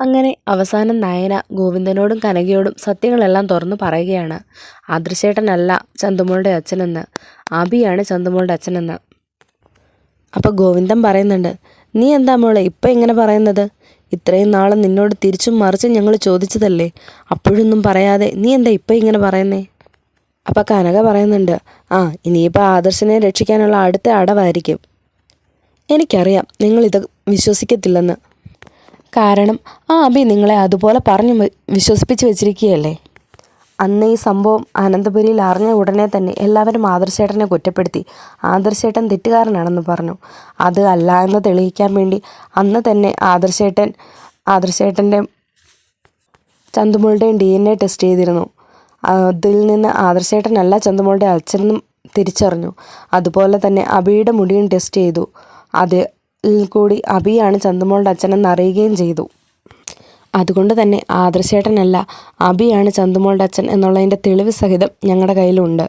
അങ്ങനെ അവസാനം നയന ഗോവിന്ദനോടും കനകയോടും സത്യങ്ങളെല്ലാം തുറന്നു പറയുകയാണ്. ആദർശേട്ടനല്ല ചന്തുമോളുടെ അച്ഛനെന്ന്. ആബിയാണ് ചന്തുമോളുടെ അച്ഛനെന്ന്. അപ്പോൾ ഗോവിന്ദൻ പറയുന്നുണ്ട് നീ എന്താ മോളെ ഇപ്പം ഇങ്ങനെ പറയുന്നത്? ഇത്രയും നാളെ നിന്നോട് തിരിച്ചും മറിച്ചും ഞങ്ങൾ ചോദിച്ചതല്ലേ? അപ്പോഴൊന്നും പറയാതെ നീ എന്താ ഇപ്പം ഇങ്ങനെ പറയുന്നേ? അപ്പം കനക പറയുന്നുണ്ട് ആ ഇനിയിപ്പോൾ ആദർശനെ രക്ഷിക്കാനുള്ള അടുത്ത അടവായിരിക്കും. എനിക്കറിയാം നിങ്ങളിത് വിശ്വസിക്കത്തില്ലെന്ന്. കാരണം ആ അബി നിങ്ങളെ അതുപോലെ പറഞ്ഞു വിശ്വസിപ്പിച്ച് വെച്ചിരിക്കുകയല്ലേ? അന്ന് ഈ സംഭവം അനന്തപുരിയിൽ അറിഞ്ഞ ഉടനെ തന്നെ എല്ലാവരും ആദർശേട്ടനെ കുറ്റപ്പെടുത്തി. ആദർശേട്ടൻ തെറ്റുകാരനാണെന്ന് പറഞ്ഞു. അത് അല്ല എന്ന് തെളിയിക്കാൻ വേണ്ടി അന്ന് തന്നെ ആദർശേട്ടൻ ആദർശേട്ടന്റെ ചന്തുമോളുടെയും ഡി എൻ എ ടെസ്റ്റ് ചെയ്തിരുന്നു. അതിൽ നിന്ന് ആദർശേട്ടനല്ല ചന്തുമോളുടെ അച്ഛനെന്നും തിരിച്ചറിഞ്ഞു. അതുപോലെ തന്നെ അബിയുടെ മുടിയും ടെസ്റ്റ് ചെയ്തു. അതിൽ കൂടി അബിയാണ് ചന്തുമോളുടെ അച്ഛനെന്ന് അറിയുകയും ചെയ്തു. അതുകൊണ്ട് തന്നെ ആദർശേട്ടനല്ല അബിയാണ് ചന്തുമോളുടെ അച്ഛൻ എന്നുള്ളതിന്റെ തെളിവ് സഹിതം ഞങ്ങളുടെ കയ്യിലുണ്ട്.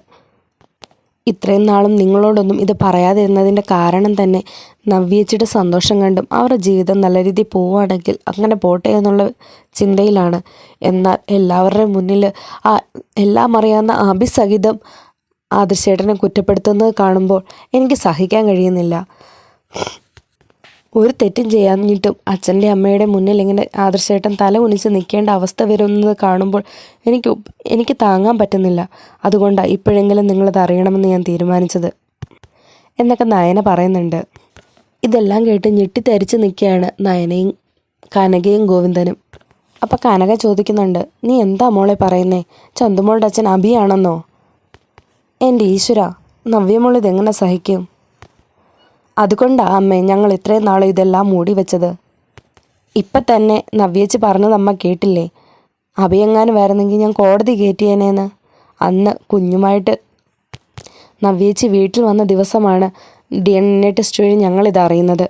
ഇത്രയും നാളും നിങ്ങളോടൊന്നും ഇത് പറയാതിരുന്നതിന്റെ കാരണം തന്നെ നവ്യേച്ചിയുടെ സന്തോഷം കണ്ടും അവരുടെ ജീവിതം നല്ല രീതിയിൽ പോവുകയാണെങ്കിൽ അങ്ങനെ പോട്ടെ എന്നുള്ള ചിന്തയിലാണ്. എന്നാൽ എല്ലാവരുടെയും മുന്നിൽ ആ എല്ലാം അറിയാവുന്ന അഭിസഹിതം ആദർശേട്ടനെ കുറ്റപ്പെടുത്തുന്നത് കാണുമ്പോൾ എനിക്ക് സഹിക്കാൻ കഴിയുന്നില്ല. ഒരു തെറ്റും ചെയ്യാഞ്ഞിട്ടും അച്ഛന്റെ അമ്മയുടെ മുന്നിൽ ഇങ്ങനെ ആദർശേട്ടൻ തല കുനിച്ച് നിൽക്കേണ്ട അവസ്ഥ വരുന്നത് കാണുമ്പോൾ എനിക്ക് എനിക്ക് താങ്ങാൻ പറ്റുന്നില്ല. അതുകൊണ്ടാണ് ഇപ്പോഴെങ്കിലും നിങ്ങളത് അറിയണമെന്ന് ഞാൻ തീരുമാനിച്ചത്. എന്നൊക്കെ നയന പറയുന്നുണ്ട്. ഇതെല്ലാം കേട്ട് ഞെട്ടിത്തരിച്ച് നിൽക്കുകയാണ് നയനയും കനകയും ഗോവിന്ദനും. അപ്പം കനക ചോദിക്കുന്നുണ്ട് നീ എന്താ മോളെ പറയുന്നേ? ചന്തുമോളുടെ അച്ഛൻ അഭിയാണെന്നോ എന്റെ ഈശ്വര നവ്യമോൾ ഇതെങ്ങനെ സഹിക്കും? അതുകൊണ്ടാ അമ്മേ ഞങ്ങൾ ഇത്രയും നാളും ഇതെല്ലാം മൂടി വെച്ചത്. ഇപ്പം തന്നെ നവ്യച്ച് പറഞ്ഞത് അമ്മ കേട്ടില്ലേ? അഭിയെങ്ങാനും വരുന്നെങ്കിൽ ഞാൻ കോടതി കയറ്റിയേനേന്ന് അന്ന് കുഞ്ഞുമായിട്ട് നവ്യേച്ചി വീട്ടിൽ വന്ന ദിവസമാണ് ഡി എൻ എ ടെസ്റ്റ് വഴി ഞങ്ങളിത് അറിയുന്നത്.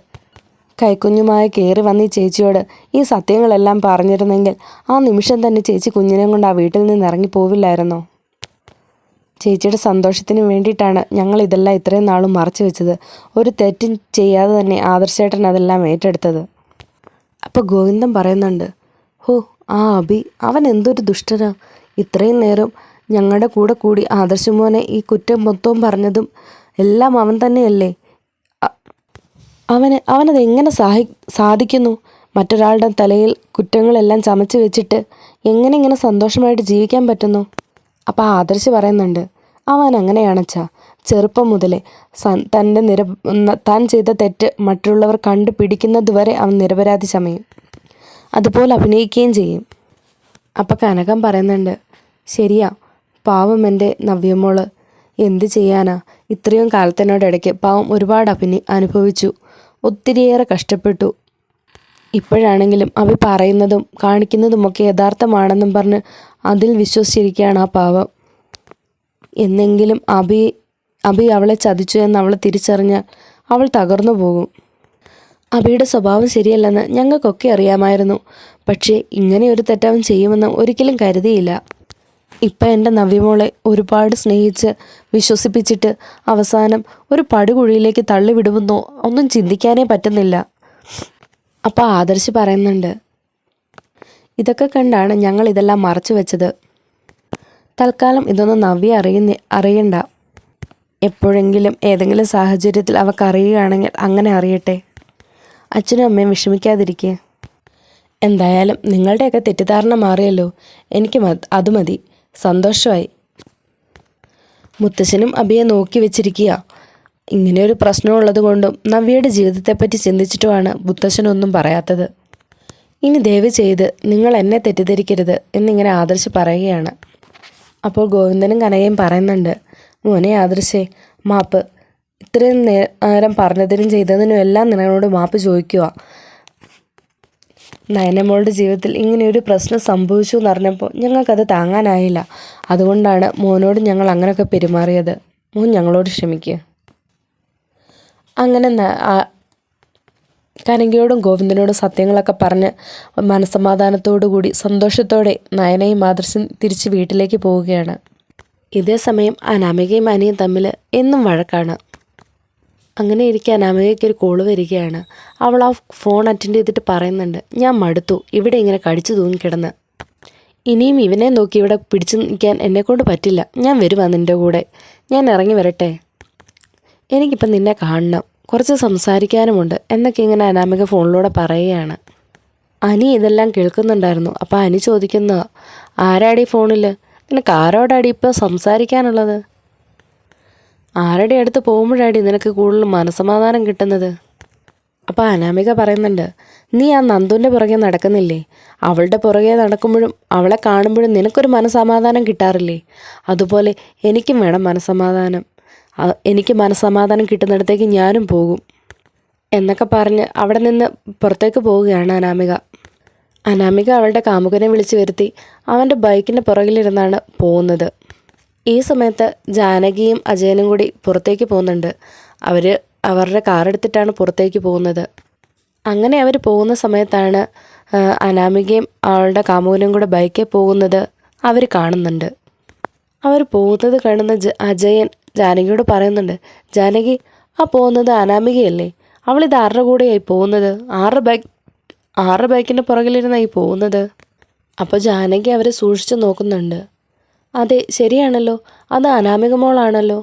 കൈക്കുഞ്ഞുമായി കയറി വന്ന ഈ ചേച്ചിയോട് ഈ സത്യങ്ങളെല്ലാം പറഞ്ഞിരുന്നെങ്കിൽ ആ നിമിഷം തന്നെ ചേച്ചി കുഞ്ഞിനെ കൊണ്ട് ആ വീട്ടിൽ നിന്ന് ഇറങ്ങി പോവില്ലായിരുന്നോ ചേച്ചിയുടെ സന്തോഷത്തിന് വേണ്ടിയിട്ടാണ് ഞങ്ങൾ ഇതെല്ലാം ഇത്രയും നാളും മറച്ചു വെച്ചത്. ഒരു തെറ്റും ചെയ്യാതെ തന്നെ ആദർശേട്ടൻ അതെല്ലാം ഏറ്റെടുത്തത്. അപ്പോൾ ഗോവിന്ദൻ പറയുന്നുണ്ട് ഹോ ആ അഭി അവൻ എന്തൊരു ദുഷ്ടനാ. ഇത്രയും നേരം ഞങ്ങളുടെ കൂടെ കൂടി ആദർശമോനെ ഈ കുറ്റം മൊത്തവും പറഞ്ഞതും എല്ലാം അവൻ തന്നെയല്ലേ? അവന് അവനത് എങ്ങനെ സാഹി സാധിക്കുന്നു? മറ്റൊരാളുടെ തലയിൽ കുറ്റങ്ങളെല്ലാം ചമച്ച് വെച്ചിട്ട് എങ്ങനെ ഇങ്ങനെ സന്തോഷമായിട്ട് ജീവിക്കാൻ പറ്റുന്നു? അപ്പോൾ ആദർശ് പറയുന്നുണ്ട് അവൻ അങ്ങനെയാണച്ചാ ചെറുപ്പം മുതലേ തന്റെ നിര താൻ ചെയ്ത തെറ്റ് മറ്റുള്ളവർ കണ്ടുപിടിക്കുന്നതുവരെ അവൻ നിരപരാധി ചമയും. അതുപോലെ അഭിനയിക്കുകയും ചെയ്യും. അപ്പം കനകം പറയുന്നുണ്ട് ശരിയാ പാവം എന്റെ നവ്യമോൾ. എന്ത് ചെയ്യാനാ? ഇത്രയും കാലത്തിനോടിടയ്ക്ക് പാവം ഒരുപാട് അഭിനയി അനുഭവിച്ചു. ഒത്തിരിയേറെ കഷ്ടപ്പെട്ടു. ഇപ്പോഴാണെങ്കിലും അവ പറയുന്നതും കാണിക്കുന്നതുമൊക്കെ യഥാർത്ഥമാണെന്നും പറഞ്ഞ് അതിൽ വിശ്വസിച്ചിരിക്കുകയാണ് ആ പാവം. എന്നെങ്കിലും അഭി അഭി അവളെ ചതിച്ചു എന്ന് അവൾ തിരിച്ചറിഞ്ഞാൽ അവൾ തകർന്നു പോകും. അഭിയുടെ സ്വഭാവം ശരിയല്ലെന്ന് ഞങ്ങൾക്കൊക്കെ അറിയാമായിരുന്നു. പക്ഷേ ഇങ്ങനെ ഒരു തെറ്റവൻ ചെയ്യുമെന്ന് ഒരിക്കലും കരുതിയില്ല. ഇപ്പം എന്റെ നവ്യമോളെ ഒരുപാട് സ്നേഹിച്ച് വിശ്വസിപ്പിച്ചിട്ട് അവസാനം ഒരു പടുകുഴിയിലേക്ക് തള്ളിവിടുമെന്നോ ഒന്നും ചിന്തിക്കാനേ പറ്റുന്നില്ല. അപ്പോൾ ആദർശ് പറയുന്നുണ്ട് ഇതൊക്കെ കണ്ടാണ് ഞങ്ങൾ ഇതെല്ലാം മറച്ചു വെച്ചത്. തൽക്കാലം ഇതൊന്നും നവ്യ അറിയുന്ന അറിയണ്ട. എപ്പോഴെങ്കിലും ഏതെങ്കിലും സാഹചര്യത്തിൽ അവൾക്ക് അറിയുകയാണെങ്കിൽ അങ്ങനെ അറിയട്ടെ. അച്ഛനും അമ്മയും വിഷമിക്കാതിരിക്കുക എന്തായാലും നിങ്ങളുടെയൊക്കെ തെറ്റിദ്ധാരണ മാറിയല്ലോ. എനിക്ക് അത് മതി. സന്തോഷമായി. മുത്തശ്ശനും അബിയെ നോക്കി വെച്ചിരിക്കുക. ഇങ്ങനെയൊരു പ്രശ്നമുള്ളത് കൊണ്ടും നവ്യയുടെ ജീവിതത്തെപ്പറ്റി ചിന്തിച്ചിട്ടുമാണ് ബുദ്ധശനൊന്നും പറയാത്തത്. ഇനി ദയവ് ചെയ്ത് നിങ്ങൾ എന്നെ തെറ്റിദ്ധരിക്കരുത് എന്നിങ്ങനെ ആദർശ് പറയുകയാണ്. അപ്പോൾ ഗോവിന്ദനും കനകയും പറയുന്നുണ്ട് മോനെ ആദർശേ മാപ്പ്. ഇത്രയും നേരം പറഞ്ഞതിനും ചെയ്തതിനും എല്ലാം നിങ്ങളോട് മാപ്പ് ചോദിക്കുക നയനമോളുടെ ജീവിതത്തിൽ ഇങ്ങനെയൊരു പ്രശ്നം സംഭവിച്ചു എന്ന് പറഞ്ഞപ്പോൾ ഞങ്ങൾക്കത് താങ്ങാനായില്ല. അതുകൊണ്ടാണ് മോനോട് ഞങ്ങൾ അങ്ങനെയൊക്കെ പെരുമാറിയത്. മോൻ ഞങ്ങളോട് ക്ഷമിക്കുക അങ്ങനെ കനകയോടും ഗോവിന്ദനോടും സത്യങ്ങളൊക്കെ പറഞ്ഞ് മനസമാധാനത്തോടു കൂടി സന്തോഷത്തോടെ നയനയും ആദർശം തിരിച്ച് വീട്ടിലേക്ക് പോവുകയാണ്. ഇതേ സമയം അനാമികയും അനിയും തമ്മിൽ എന്നും വഴക്കാണ്. അങ്ങനെ ഇരിക്കാൻ അനാമികയ്ക്ക് ഒരു കോൾ വരികയാണ്. അവൾ ആ ഫോൺ അറ്റൻഡ് ചെയ്തിട്ട് പറയുന്നുണ്ട് ഞാൻ മടുത്തു ഇവിടെ ഇങ്ങനെ കടിച്ചു തൂങ്ങിക്കിടന്ന് ഇനിയും ഇവനെ നോക്കി ഇവിടെ പിടിച്ചു നിൽക്കാൻ എന്നെക്കൊണ്ട് പറ്റില്ല. ഞാൻ വരുവാ നിന്റെ കൂടെ. ഞാൻ ഇറങ്ങി വരട്ടെ. എനിക്കിപ്പം നിന്നെ കാണണം. കുറച്ച് സംസാരിക്കാനുമുണ്ട്. എന്നൊക്കെ ഇങ്ങനെ അനാമിക ഫോണിലൂടെ പറയുകയാണ്. അനി ഇതെല്ലാം കേൾക്കുന്നുണ്ടായിരുന്നു. അപ്പോൾ അനി ചോദിക്കുന്നു ആരാടി ഫോണിൽ നിനക്ക് ആരോടാടി ഇപ്പോൾ സംസാരിക്കാനുള്ളത്? ആരുടെ അടുത്ത് പോകുമ്പോഴാടി നിനക്ക് കൂടുതൽ മനസമാധാനം കിട്ടുന്നത്? അപ്പോൾ അനാമിക പറയുന്നുണ്ട് നീ ആ നന്ദുവിന്റെ പുറകെ നടക്കുന്നില്ലേ? അവളുടെ പുറകെ നടക്കുമ്പോഴും അവളെ കാണുമ്പോഴും നിനക്കൊരു മനസമാധാനം കിട്ടാറില്ലേ? അതുപോലെ എനിക്കും വേണം മനസമാധാനം എനിക്ക് മനസ്സമാധാനം കിട്ടുന്നിടത്തേക്ക് ഞാനും പോകും. എന്നൊക്കെ പറഞ്ഞ് അവിടെ നിന്ന് പുറത്തേക്ക് പോവുകയാണ് അനാമിക. അനാമിക അവളുടെ കാമുകനെ വിളിച്ചു വരുത്തി അവന്റെ ബൈക്കിന്റെ പുറകിലിരുന്നാണ് പോകുന്നത്. ഈ സമയത്ത് ജാനകിയും അജയനും കൂടി പുറത്തേക്ക് പോകുന്നുണ്ട്. അവർ അവരുടെ കാർ എടുത്തിട്ടാണ് പുറത്തേക്ക് പോകുന്നത്. അങ്ങനെ അവർ പോകുന്ന സമയത്താണ് അനാമികയും അവളുടെ കാമുകനും കൂടെ ബൈക്കിൽ പോകുന്നത് അവർ കാണുന്നുണ്ട്. അവർ പോകുന്നത് കാണുന്ന അജയൻ ജാനകിയോട് പറയുന്നുണ്ട് ജാനകി ആ പോകുന്നത് അനാമികയല്ലേ? അവളിത് ആരുടെ കൂടെയായി പോകുന്നത്? ആറ് ബൈക്ക് ആറ് ബൈക്കിന്റെ പുറകിലിരുന്നായി പോകുന്നത്? അപ്പോൾ ജാനകി അവരെ സൂക്ഷിച്ച് നോക്കുന്നുണ്ട്. അതെ ശരിയാണല്ലോ. അത് അനാമിക മോളാണല്ലോ.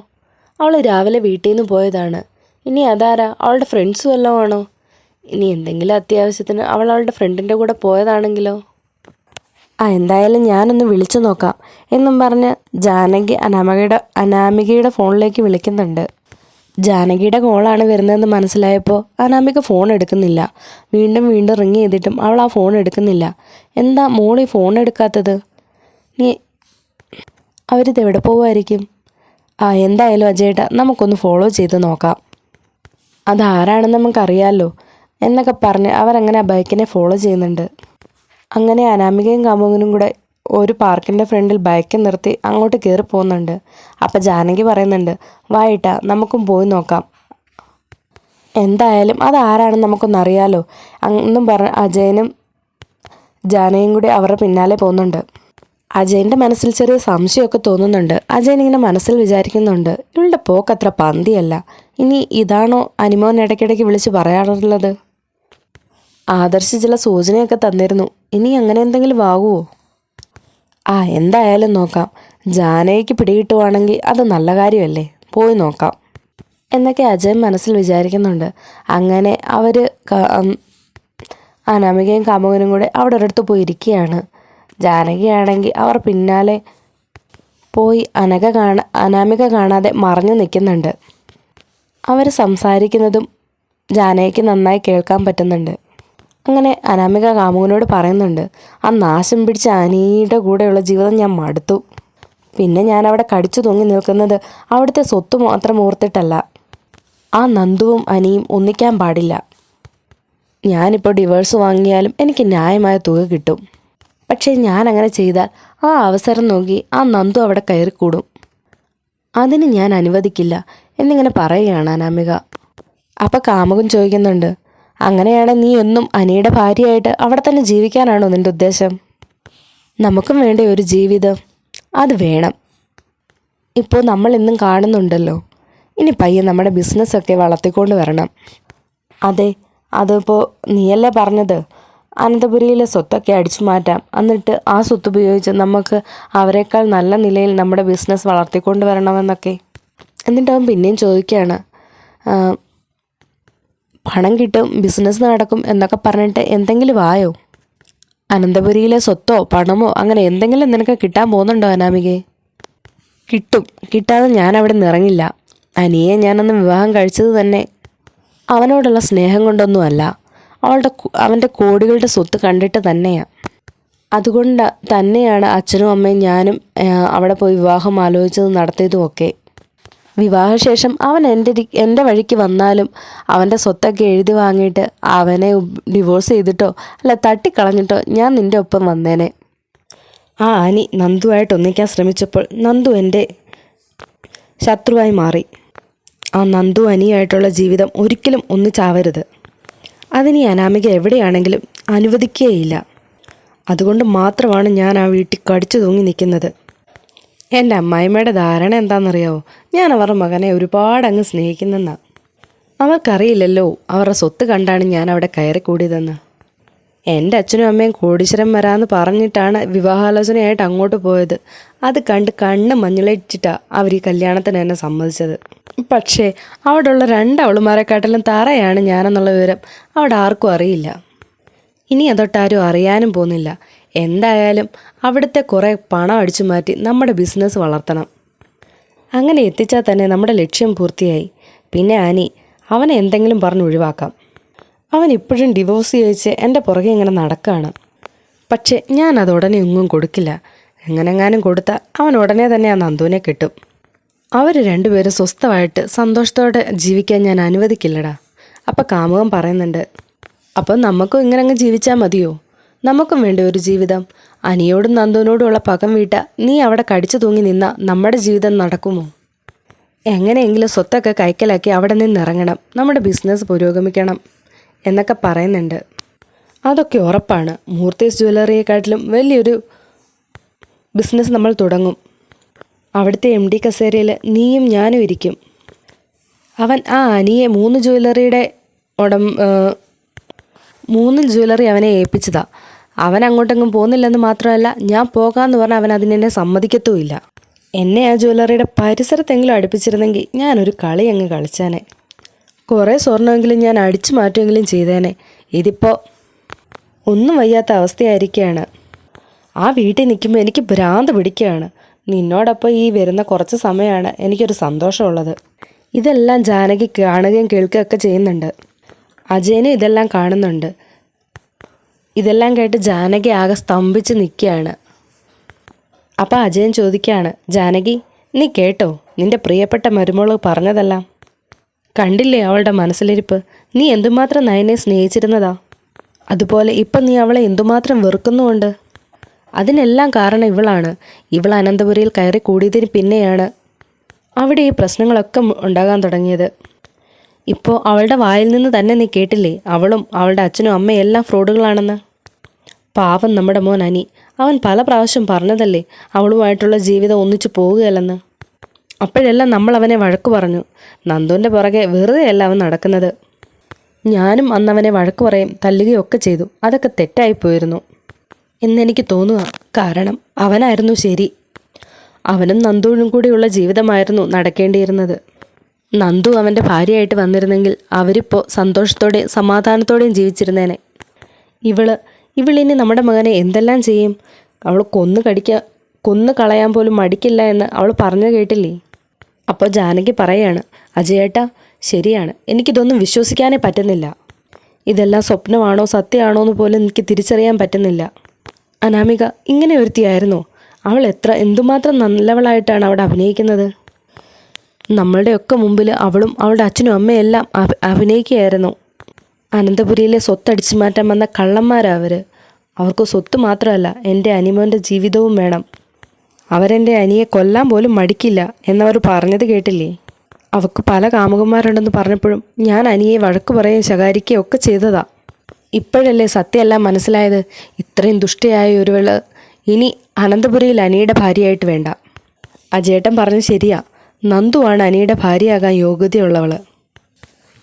അവൾ രാവിലെ വീട്ടിൽ നിന്ന് പോയതാണ്. ഇനി അതാരാ? അവളുടെ ഫ്രണ്ട്സ് വല്ലതും ആണോ? ഇനി എന്തെങ്കിലും അത്യാവശ്യത്തിന് അവൾ അവളുടെ ഫ്രണ്ടിന്റെ കൂടെ പോയതാണെങ്കിലോ? ആ എന്തായാലും ഞാനൊന്ന് വിളിച്ചു നോക്കാം എന്നും പറഞ്ഞ് ജാനകി അനാമികയുടെ അനാമികയുടെ ഫോണിലേക്ക് വിളിക്കുന്നുണ്ട്. ജാനകിയുടെ കോളാണ് വരുന്നതെന്ന് മനസ്സിലായപ്പോൾ അനാമിക ഫോൺ എടുക്കുന്നില്ല. വീണ്ടും വീണ്ടും റിങ് ചെയ്തിട്ടും അവൾ ആ ഫോൺ എടുക്കുന്നില്ല. എന്താ മോളി ഫോൺ എടുക്കാത്തത്? നീ അവരിത് എവിടെ പോകുമായിരിക്കും ആ എന്തായാലും അജയേട്ട നമുക്കൊന്ന് ഫോളോ ചെയ്ത് നോക്കാം. അതാരാണെന്ന് നമുക്കറിയാമല്ലോ എന്നൊക്കെ പറഞ്ഞ് അവരങ്ങനെ ആ ബൈക്കിനെ ഫോളോ ചെയ്യുന്നുണ്ട്. അങ്ങനെ അനാമികയും കാമുകനും കൂടെ ഒരു പാർക്കിന്റെ ഫ്രണ്ടിൽ ബൈക്ക് നിർത്തി അങ്ങോട്ട് കയറി പോകുന്നുണ്ട്. അപ്പം ജാനകി പറയുന്നുണ്ട് വായിട്ട നമുക്കും പോയി നോക്കാം. എന്തായാലും അതാരാണെന്ന് നമുക്കൊന്നറിയാലോ അന്നും പറഞ്ഞ് അജയനും ജാനയും കൂടി അവരുടെ പിന്നാലെ പോകുന്നുണ്ട്. അജയന്റെ മനസ്സിൽ ചെറിയ സംശയമൊക്കെ തോന്നുന്നുണ്ട്. അജയൻ ഇങ്ങനെ മനസ്സിൽ വിചാരിക്കുന്നുണ്ട് ഇവളുടെ പോക്ക് അത്ര പന്തിയല്ല. ഇനി ഇതാണോ അനിമോൻ ഇടയ്ക്കിടയ്ക്ക് വിളിച്ച് പറയാറുള്ളത്? ആദർശ് ചില സൂചനയൊക്കെ തന്നിരുന്നു. ഇനി അങ്ങനെ എന്തെങ്കിലും ആകുമോ ആ എന്തായാലും നോക്കാം. ജാനകിക്ക് പിടികിട്ടുവാണെങ്കിൽ അത് നല്ല കാര്യമല്ലേ? പോയി നോക്കാം. എന്നൊക്കെ അജയൻ മനസ്സിൽ വിചാരിക്കുന്നുണ്ട്. അങ്ങനെ അവർ അനാമികയും കാമുകനും കൂടെ അവിടെ ഒരിടത്ത് പോയി ഇരിക്കുകയാണ് ജാനകിയാണെങ്കിൽ അവർ പിന്നാലെ പോയി അനക കാണ അനാമിക കാണാതെ മറഞ്ഞു നിൽക്കുന്നുണ്ട്. അവർ സംസാരിക്കുന്നതും ജാനകിക്ക് നന്നായി കേൾക്കാൻ പറ്റുന്നുണ്ട്. അങ്ങനെ അനാമിക കാമുകനോട് പറയുന്നുണ്ട് ആ നാശം പിടിച്ച അനിയുടെ കൂടെയുള്ള ജീവിതം ഞാൻ മടുത്തു. പിന്നെ ഞാൻ അവിടെ കടിച്ചു തൂങ്ങി നിൽക്കുന്നത് അവിടുത്തെ സ്വത്ത് മാത്രം ഓർത്തിട്ടല്ല. ആ നന്ദുവും അനിയും ഒന്നിക്കാൻ പാടില്ല. ഞാനിപ്പോൾ ഡിവേഴ്സ് വാങ്ങിയാലും എനിക്ക് ന്യായമായ തുക കിട്ടും. പക്ഷേ ഞാൻ അങ്ങനെ ചെയ്താൽ ആ അവസരം നോക്കി ആ നന്ദു അവിടെ കയറിക്കൂടും. അതിന് ഞാൻ അനുവദിക്കില്ല എന്നിങ്ങനെ പറയുകയാണ് അനാമിക. അപ്പം കാമുകൻ ചോദിക്കുന്നുണ്ട് അങ്ങനെയാണെങ്കിൽ നീ എന്നും അനിയുടെ ഭാര്യയായിട്ട് അവിടെ തന്നെ ജീവിക്കാനാണോ നിന്റെ ഉദ്ദേശം? നമുക്കും വേണ്ട ഒരു ജീവിതം. അത് വേണം. ഇപ്പോൾ നമ്മൾ ഇന്നും കാണുന്നുണ്ടല്ലോ. ഇനി പയ്യെ നമ്മുടെ ബിസിനസ്സൊക്കെ വളർത്തിക്കൊണ്ട് വരണം. അതെ അതിപ്പോൾ നീയല്ലേ പറഞ്ഞത്? അനന്തപുരിയിലെ സ്വത്തൊക്കെ അടിച്ചു മാറ്റാം. എന്നിട്ട് ആ സ്വത്ത് ഉപയോഗിച്ച് നമുക്ക് അവരെക്കാൾ നല്ല നിലയിൽ നമ്മുടെ ബിസിനസ് വളർത്തിക്കൊണ്ട് വരണമെന്നൊക്കെ. എന്നിട്ട് അവൻ പിന്നെയും ചോദിക്കുകയാണ് "ആ, പണം കിട്ടും ബിസിനസ് നടക്കും എന്നൊക്കെ പറഞ്ഞിട്ട് എന്തെങ്കിലും ആയോ? അനന്തപുരിയിലെ സ്വത്തോ പണമോ അങ്ങനെ എന്തെങ്കിലും നിനക്ക് കിട്ടാൻ പോകുന്നുണ്ടോ അനാമികെ? കിട്ടും. കിട്ടാതെ ഞാൻ അവിടെ നിറങ്ങില്ല. അനിയെ ഞാനന്ന് വിവാഹം കഴിച്ചത് തന്നെ അവനോടുള്ള സ്നേഹം കൊണ്ടൊന്നുമല്ല. അവളുടെ അവന്റെ കോടികളുടെ സ്വത്ത് കണ്ടിട്ട് തന്നെയാണ് അതുകൊണ്ട് തന്നെയാണ് അച്ഛനും അമ്മയും ഞാനും അവിടെ പോയി വിവാഹം ആലോചിച്ചത് നടത്തിയതും ഒക്കെ വിവാഹശേഷം അവൻ എന്റെ എന്റെ വഴിക്ക് വന്നാലും അവന്റെ സ്വത്തൊക്കെ എഴുതി വാങ്ങിയിട്ട് അവനെ ഡിവോഴ്സ് ചെയ്തിട്ടോ അല്ല തട്ടിക്കളഞ്ഞിട്ടോ ഞാൻ നിന്റെ ഒപ്പം വന്നേനെ. ആ ആനി നന്ദുവായിട്ട് ഒന്നിക്കാൻ ശ്രമിച്ചപ്പോൾ നന്ദു എന്റെ ശത്രുവായി മാറി. ആ നന്ദു അനിയായിട്ടുള്ള ജീവിതം ഒരിക്കലും ഒന്നിച്ചാവരുത്. അതിനി അനാമിക എവിടെയാണെങ്കിലും അനുവദിക്കുകയില്ല അതുകൊണ്ട് മാത്രമാണ് ഞാൻ ആ വീട്ടിൽ കടിച്ചു തൂങ്ങി നിൽക്കുന്നത്. എന്റെ അമ്മായിമ്മയുടെ ധാരണ എന്താണെന്നറിയാവോ? ഞാൻ അവരുടെ മകനെ ഒരുപാട് അങ്ങ് സ്നേഹിക്കുന്നെന്നാ. അവർക്കറിയില്ലല്ലോ അവരുടെ സ്വത്ത് കണ്ടാണ് ഞാൻ അവിടെ കയറി കൂടിയതെന്ന് എന്റെ അച്ഛനും അമ്മയും കോടീശ്വരം വരാമെന്ന് പറഞ്ഞിട്ടാണ് വിവാഹാലോചനയായിട്ട് അങ്ങോട്ട് പോയത്. അത് കണ്ട് കണ്ണ് മഞ്ഞളിച്ചിട്ടാണ് അവർ ഈ കല്യാണത്തിന് എന്നെ സമ്മതിച്ചത്. പക്ഷേ അവിടെയുള്ള രണ്ട് അവളുമാരെക്കാട്ടിലും തറയാണ് ഞാനെന്നുള്ള വിവരം അവിടെ ആർക്കും അറിയില്ല. ഇനി അതൊട്ടാരും അറിയാനും പോകുന്നില്ല. എന്തായാലും അവിടുത്തെ കുറേ പണം അടിച്ചു മാറ്റി നമ്മുടെ ബിസിനസ് വളർത്തണം. അങ്ങനെ എത്തിച്ചാൽ തന്നെ നമ്മുടെ ലക്ഷ്യം പൂർത്തിയായി. പിന്നെ ആനി അവനെ എന്തെങ്കിലും പറഞ്ഞ് ഒഴിവാക്കാം. അവൻ ഇപ്പോഴും ഡിവോഴ്സ് ചോദിച്ച് എന്റെ പുറകെ ഇങ്ങനെ നടക്കുകയാണ് പക്ഷേ ഞാൻ അത് ഉടനെ ഒന്നും കൊടുക്കില്ല. എങ്ങനെങ്ങാനും കൊടുത്താൽ അവൻ ഉടനെ തന്നെ ആ നന്ദുവിനെ കിട്ടും. അവർ രണ്ടുപേരും സ്വസ്ഥമായിട്ട് സന്തോഷത്തോടെ ജീവിക്കാൻ ഞാൻ അനുവദിക്കില്ലടാ. അപ്പം കാമുകൻ പറയുന്നുണ്ട് അപ്പം നമുക്കും ഇങ്ങനെ അങ്ങ് ജീവിച്ചാൽ മതിയോ? നമുക്കും വേണ്ട ഒരു ജീവിതം. അനിയോടും നന്ദുവിനോടുമുള്ള പകം വീട്ട നീ അവിടെ കടിച്ചു തൂങ്ങി നിന്ന നമ്മുടെ ജീവിതം നടക്കുമോ? എങ്ങനെയെങ്കിലും സ്വത്തൊക്കെ കൈക്കലാക്കി അവിടെ നിന്ന് ഇറങ്ങണം നമ്മുടെ ബിസിനസ് പുരോഗമിക്കണം എന്നൊക്കെ പറയുന്നുണ്ട്. അതൊക്കെ ഉറപ്പാണ്. മൂർത്തീസ് ജ്വല്ലറിയെക്കാട്ടിലും വലിയൊരു ബിസിനസ് നമ്മൾ തുടങ്ങും. അവിടുത്തെ എം ഡി കസേരയിൽ നീയും ഞാനും ഇരിക്കും. അവൻ ആ അനിയെ മൂന്ന് ജ്വല്ലറിയുടെ ഉടം മൂന്ന് ജ്വല്ലറി അവനെ ഏൽപ്പിച്ചതാ. അവൻ അങ്ങോട്ടെങ്ങും പോകുന്നില്ലെന്ന് മാത്രമല്ല ഞാൻ പോകാമെന്ന് പറഞ്ഞാൽ അവൻ അതിനെന്നെ സമ്മതിക്കത്തുമില്ല. എന്നെ ആ ജ്വല്ലറിയുടെ പരിസരത്തെങ്കിലും അടുപ്പിച്ചിരുന്നെങ്കിൽ ഞാനൊരു കളി അങ്ങ് കളിച്ചേനെ. കുറേ സ്വർണമെങ്കിലും ഞാൻ അടിച്ചു മാറ്റുമെങ്കിലും ചെയ്തേനെ. ഇതിപ്പോൾ ഒന്നും വയ്യാത്ത അവസ്ഥയായിരിക്കുകയാണ്. ആ വീട്ടിൽ നിൽക്കുമ്പോൾ എനിക്ക് ഭ്രാന്ത് പിടിക്കുകയാണ്. നിന്നോടൊപ്പം ഈ വരുന്ന കുറച്ച് സമയമാണ് എനിക്കൊരു സന്തോഷമുള്ളത്. ഇതെല്ലാം ജാനകി കാണുകയും കേൾക്കുകയൊക്കെ ചെയ്യുന്നുണ്ട്. അജയനും ഇതെല്ലാം കാണുന്നുണ്ട്. ഇതെല്ലാം കേട്ട് ജാനകി ആകെ സ്തംഭിച്ച് നിൽക്കുകയാണ് അപ്പോൾ അജയൻ ചോദിക്കുകയാണ് ജാനകി നീ കേട്ടോ? നിന്റെ പ്രിയപ്പെട്ട മരുമോൾ പറഞ്ഞതെല്ലാം. കണ്ടില്ലേ അവളുടെ മനസ്സിലിരിപ്പ്? നീ എന്തുമാത്രം നയനെ സ്നേഹിച്ചിരുന്നതാ? അതുപോലെ ഇപ്പം നീ അവളെ എന്തുമാത്രം വെറുക്കുന്നുമുണ്ട്? അതിനെല്ലാം കാരണം ഇവളാണ്. ഇവൾ അനന്തപുരിയിൽ കയറി കൂടിയതിന് പിന്നെയാണ് അവിടെ ഈ പ്രശ്നങ്ങളൊക്കെ ഉണ്ടാകാൻ തുടങ്ങിയത്. ഇപ്പോൾ അവളുടെ വായിൽ നിന്ന് തന്നെ നീ കേട്ടില്ലേ? അവളും അവളുടെ അച്ഛനും അമ്മയും എല്ലാം ഫ്രോഡുകളാണെന്ന്. പാവം നമ്മുടെ മോൻ അനി. അവൻ പല പ്രാവശ്യം പറഞ്ഞതല്ലേ അവളുമായിട്ടുള്ള ജീവിതം ഒന്നിച്ചു പോവുകയല്ലെന്ന് അപ്പോഴെല്ലാം നമ്മൾ അവനെ വഴക്ക് പറഞ്ഞു. നന്ദുവിന്റെ പുറകെ വെറുതെയല്ല അവൻ നടക്കുന്നത്. ഞാനും അന്നവനെ വഴക്ക് പറയും തല്ലുകയൊക്കെ ചെയ്തു. അതൊക്കെ തെറ്റായിപ്പോയിരുന്നു എന്നെനിക്ക് തോന്നുക കാരണം അവനായിരുന്നു ശരി. അവനും നന്ദുവിനും കൂടിയുള്ള ജീവിതമായിരുന്നു നടക്കേണ്ടിയിരുന്നത്. നന്ദു അവന്റെ ഭാര്യയായിട്ട് വന്നിരുന്നെങ്കിൽ അവരിപ്പോൾ സന്തോഷത്തോടെയും സമാധാനത്തോടെയും ജീവിച്ചിരുന്നേനെ. ഇവൾ ഇവളിനി നമ്മുടെ മകനെ എന്തെല്ലാം ചെയ്യും? അവൾ കൊന്നു കടിക്കാൻ കൊന്നു കളയാൻ പോലും മടിക്കില്ല എന്ന് അവൾ പറഞ്ഞു കേട്ടില്ലേ? അപ്പോൾ ജാനകി പറയാണ് അജയേട്ടാ ശരിയാണ്. എനിക്കിതൊന്നും വിശ്വസിക്കാനേ പറ്റുന്നില്ല. ഇതെല്ലാം സ്വപ്നമാണോ സത്യമാണോ എന്ന് പോലും എനിക്ക് തിരിച്ചറിയാൻ പറ്റുന്നില്ല. അനാമിക ഇങ്ങനെ ഒരുത്തിയായിരുന്നോ? അവൾ എത്ര എന്തുമാത്രം നല്ലവളായിട്ടാണ് അവിടെ അഭിനയിക്കുന്നത്? നമ്മളുടെയൊക്കെ മുമ്പിൽ അവളും അവളുടെ അച്ഛനും അമ്മയെല്ലാം അഭിനയിക്കുകയായിരുന്നു. അനന്തപുരിയിലെ സ്വത്തടിച്ചു മാറ്റാൻ വന്ന കള്ളന്മാരാ അവർ അവർക്ക് സ്വത്ത് മാത്രമല്ല എന്റെ അനിമോന്റെ ജീവിതവും വേണം. അവരെന്റെ അനിയെ കൊല്ലാൻ പോലും മടിക്കില്ല എന്നവർ പറഞ്ഞത് കേട്ടില്ലേ? അവൾക്ക് പല കാമുകന്മാരുണ്ടെന്ന് പറഞ്ഞപ്പോഴും ഞാൻ അനിയെ വഴക്ക് പറയുകയും ശകാരിക്കുകയും ഒക്കെ ചെയ്തതാ. ഇപ്പോഴല്ലേ സത്യമെല്ലാം മനസ്സിലായത്? ഇത്രയും ദുഷ്ടയായ ഒരുവൾ ഇനി അനന്തപുരിയിൽ അനിയുടെ ഭാര്യയായിട്ട് വേണ്ട. അജേട്ടൻ പറഞ്ഞ് ശരിയാ. നന്ദുവാണ് അനിയുടെ ഭാര്യയാകാൻ യോഗ്യതയുള്ളവൾ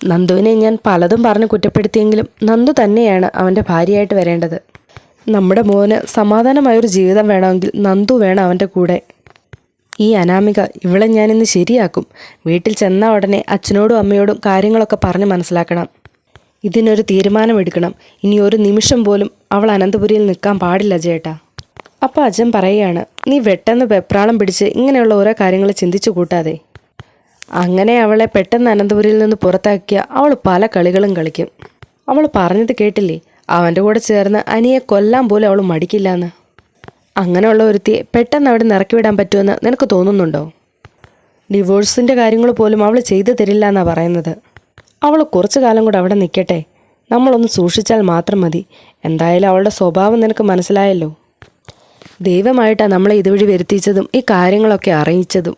നന്ദുവിനെ ഞാൻ പലതും പറഞ്ഞ് കുറ്റപ്പെടുത്തിയെങ്കിലും നന്ദു തന്നെയാണ് അവന്റെ ഭാര്യയായിട്ട് വരേണ്ടത്. നമ്മുടെ മോന് സമാധാനമായൊരു ജീവിതം വേണമെങ്കിൽ നന്ദു വേണം അവന്റെ കൂടെ. ഈ അനാമിക ഇവളെ ഞാനിന്ന് ശരിയാക്കും. വീട്ടിൽ ചെന്ന ഉടനെ അച്ഛനോടും അമ്മയോടും കാര്യങ്ങളൊക്കെ പറഞ്ഞ് മനസ്സിലാക്കണം. ഇതിനൊരു തീരുമാനമെടുക്കണം. ഇനി ഒരു നിമിഷം പോലും അവൾ അനന്തപുരിയിൽ നിൽക്കാൻ പാടില്ല ചേട്ടാ അപ്പോൾ അച്ഛൻ പറയുകയാണ് നീ വെട്ടെന്ന് വെപ്രാളം പിടിച്ച് ഇങ്ങനെയുള്ള ഓരോ കാര്യങ്ങൾ ചിന്തിച്ചു കൂട്ടാതെ. അങ്ങനെ അവളെ പെട്ടെന്ന് അനന്തപുരിയിൽ നിന്ന് പുറത്താക്കിയ അവൾ പല കളികളും കളിക്കും. അവൾ പറഞ്ഞത് കേട്ടില്ലേ? അവന്റെ കൂടെ ചേർന്ന് അനിയെ കൊല്ലാൻ പോലും അവൾ മടിക്കില്ല എന്ന് അങ്ങനെയുള്ള ഒരുത്തിയെ പെട്ടെന്ന് അവിടെ നിറക്കി വിടാൻ പറ്റുമെന്ന് നിനക്ക് തോന്നുന്നുണ്ടോ? ഡിവോഴ്സിന്റെ കാര്യങ്ങൾ പോലും അവൾ ചെയ്തു തരില്ല എന്നാണ് പറയുന്നത്. അവൾ കുറച്ചു കാലം കൂടെ അവിടെ നിൽക്കട്ടെ നമ്മളൊന്ന് സൂക്ഷിച്ചാൽ മാത്രം മതി. എന്തായാലും അവളുടെ സ്വഭാവം നിനക്ക് മനസ്സിലായല്ലോ. ദൈവമായിട്ടാണ് നമ്മളെ ഇതുവഴി വരുത്തിച്ചതും ഈ കാര്യങ്ങളൊക്കെ അറിയിച്ചതും.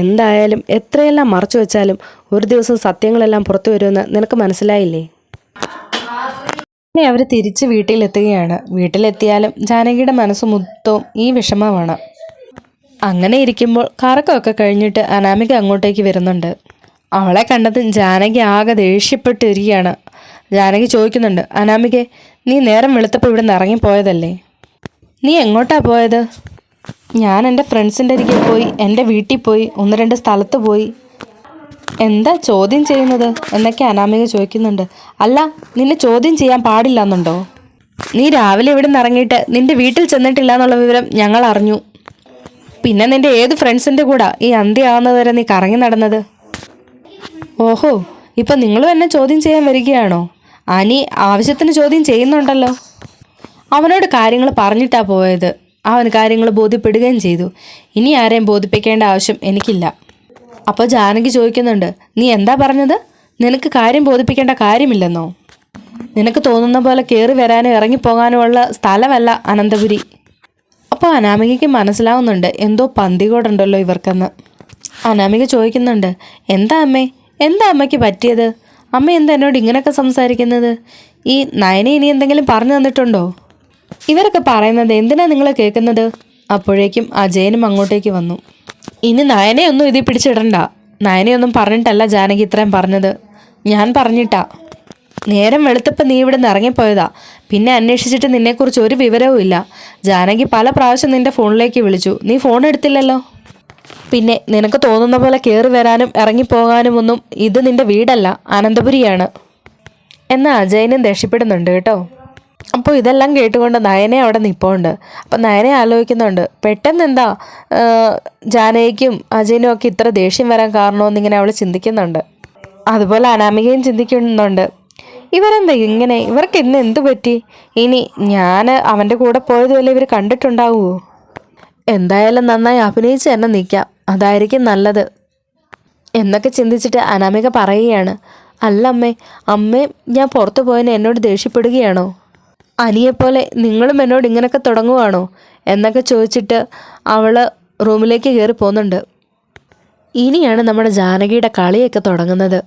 എന്തായാലും എത്രയെല്ലാം മറച്ചു വെച്ചാലും ഒരു ദിവസം സത്യങ്ങളെല്ലാം പുറത്തു വരുമെന്ന് നിനക്ക് മനസ്സിലായില്ലേ? ഇനി അവർ തിരിച്ച് വീട്ടിലെത്തുകയാണ്. വീട്ടിലെത്തിയാലും ജാനകിയുടെ മനസ്സ് മൊത്തവും ഈ വിഷമമാണ്. അങ്ങനെ ഇരിക്കുമ്പോൾ കറക്കമൊക്കെ കഴിഞ്ഞിട്ട് അനാമിക അങ്ങോട്ടേക്ക് വരുന്നുണ്ട്. അവളെ കണ്ടത് ജാനകി ആകെ ദേഷ്യപ്പെട്ടിരിക്കുകയാണ്. ജാനകി ചോദിക്കുന്നുണ്ട് അനാമികെ നീ നേരം വെളുത്തപ്പോൾ ഇവിടെ നിന്ന് ഇറങ്ങിപ്പോയതല്ലേ? നീ എങ്ങോട്ടാ പോയത്? ഞാൻ എന്റെ ഫ്രണ്ട്സിന്റെ അരികെ പോയി എന്റെ വീട്ടിൽ പോയി ഒന്ന് രണ്ട് സ്ഥലത്ത് പോയി. എന്താ ചോദ്യം ചെയ്യുന്നത്? എന്നൊക്കെ അനാമിക ചോദിക്കുന്നുണ്ട്. അല്ല നിന്നെ ചോദ്യം ചെയ്യാൻ പാടില്ല എന്നുണ്ടോ നീ രാവിലെ ഇവിടെ നിന്ന് ഇറങ്ങിയിട്ട് നിന്റെ വീട്ടിൽ ചെന്നിട്ടില്ല എന്നുള്ള വിവരം ഞങ്ങൾ അറിഞ്ഞു. പിന്നെ നിന്റെ ഏത് ഫ്രണ്ട്സിന്റെ കൂടെ ഈ അന്ത്യമാവുന്നതുവരെ നീ കറങ്ങി നടന്നത്? ഓഹോ ഇപ്പം നിങ്ങളും എന്നെ ചോദ്യം ചെയ്യാൻ വരികയാണോ? അനി ആവശ്യത്തിന് ചോദ്യം ചെയ്യുന്നുണ്ടല്ലോ. അവനോട് കാര്യങ്ങൾ പറഞ്ഞിട്ടാ പോയത്. അവൻ കാര്യങ്ങൾ ബോധ്യപ്പെടുകയും ചെയ്തു. ഇനി ആരെയും ബോധിപ്പിക്കേണ്ട ആവശ്യം എനിക്കില്ല. അപ്പോൾ ജാനകി ചോദിക്കുന്നുണ്ട് നീ എന്താ പറഞ്ഞത്? നിനക്ക് കാര്യം ബോധിപ്പിക്കേണ്ട കാര്യമില്ലെന്നോ? നിനക്ക് തോന്നുന്ന പോലെ കയറി വരാനും ഇറങ്ങിപ്പോകാനുമുള്ള സ്ഥലമല്ല അനന്തപുരി. അപ്പോൾ അനാമികയ്ക്ക് മനസ്സിലാവുന്നുണ്ട് എന്തോ പന്തികോടുണ്ടല്ലോ ഇവർക്കെന്ന്. അനാമിക ചോദിക്കുന്നുണ്ട് എന്താ അമ്മേ? എന്താ അമ്മയ്ക്ക് പറ്റിയത്? അമ്മ എന്താ എന്നോട് ഇങ്ങനെയൊക്കെ സംസാരിക്കുന്നത്? ഈ നയനെ ഇനി എന്തെങ്കിലും പറഞ്ഞു തന്നിട്ടുണ്ടോ? ഇവരൊക്കെ പറയുന്നത് എന്തിനാ നിങ്ങൾ കേൾക്കുന്നത്? അപ്പോഴേക്കും അജയനും അങ്ങോട്ടേക്ക് വന്നു. ഇനി നയനെയൊന്നും ഇതിൽ പിടിച്ചിടണ്ട. നയനെയൊന്നും പറഞ്ഞിട്ടല്ല ജാനകി ഇത്രയും പറഞ്ഞത്. ഞാൻ പറഞ്ഞിട്ടാ. നേരം വെളുത്തപ്പോൾ നീ ഇവിടെ നിന്ന് ഇറങ്ങിപ്പോയതാ. പിന്നെ അന്വേഷിച്ചിട്ട് നിന്നെക്കുറിച്ച് ഒരു വിവരവും ഇല്ല. ജാനകി പല പ്രാവശ്യം നിന്റെ ഫോണിലേക്ക് വിളിച്ചു. നീ ഫോൺ എടുത്തില്ലല്ലോ? പിന്നെ നിനക്ക് തോന്നുന്ന പോലെ കയറി വരാനും ഇറങ്ങിപ്പോകാനും ഒന്നും ഇത് നിന്റെ വീടല്ല. അനന്തപുരിയാണ്. എന്നാൽ അജയനും ദേഷ്യപ്പെടുന്നുണ്ട് കേട്ടോ. അപ്പോൾ ഇതെല്ലാം കേട്ടുകൊണ്ട് നയനെ അവിടെ നിൽപ്പുണ്ട് അപ്പം നയനെ ആലോചിക്കുന്നുണ്ട് പെട്ടെന്ന് എന്താ ജാനകിക്കും അജയനും ഒക്കെ ഇത്ര ദേഷ്യം വരാൻ കാരണമെന്നിങ്ങനെ അവൾ ചിന്തിക്കുന്നുണ്ട്? അതുപോലെ അനാമികയും ചിന്തിക്കുന്നുണ്ട് ഇവരെന്താ ഇങ്ങനെ? ഇവർക്ക് ഇന്ന് എന്തു പറ്റി? ഇനി ഞാൻ അവന്റെ കൂടെ പോയതുപോലെ ഇവർ കണ്ടിട്ടുണ്ടാവുമോ എന്തായാലും നന്നായി അഭിനയിച്ച് തന്നെ നിൽക്കാം അതായിരിക്കും നല്ലത് എന്നൊക്കെ ചിന്തിച്ചിട്ട് അനാമിക പറയുകയാണ് അല്ല അമ്മേ അമ്മേ ഞാൻ പുറത്തു പോയതിന് എന്നോട് ദേഷ്യപ്പെടുകയാണോ? അനിയെപ്പോലെ നിങ്ങളും എന്നോട് ഇങ്ങനെയൊക്കെ തുടങ്ങുവാണോ? എന്നൊക്കെ ചോദിച്ചിട്ട് അവൾ റൂമിലേക്ക് കയറി പോകുന്നുണ്ട് ഇനിയാണ് നമ്മുടെ ജാനകിയുടെ കളിയൊക്കെ തുടങ്ങുന്നത്.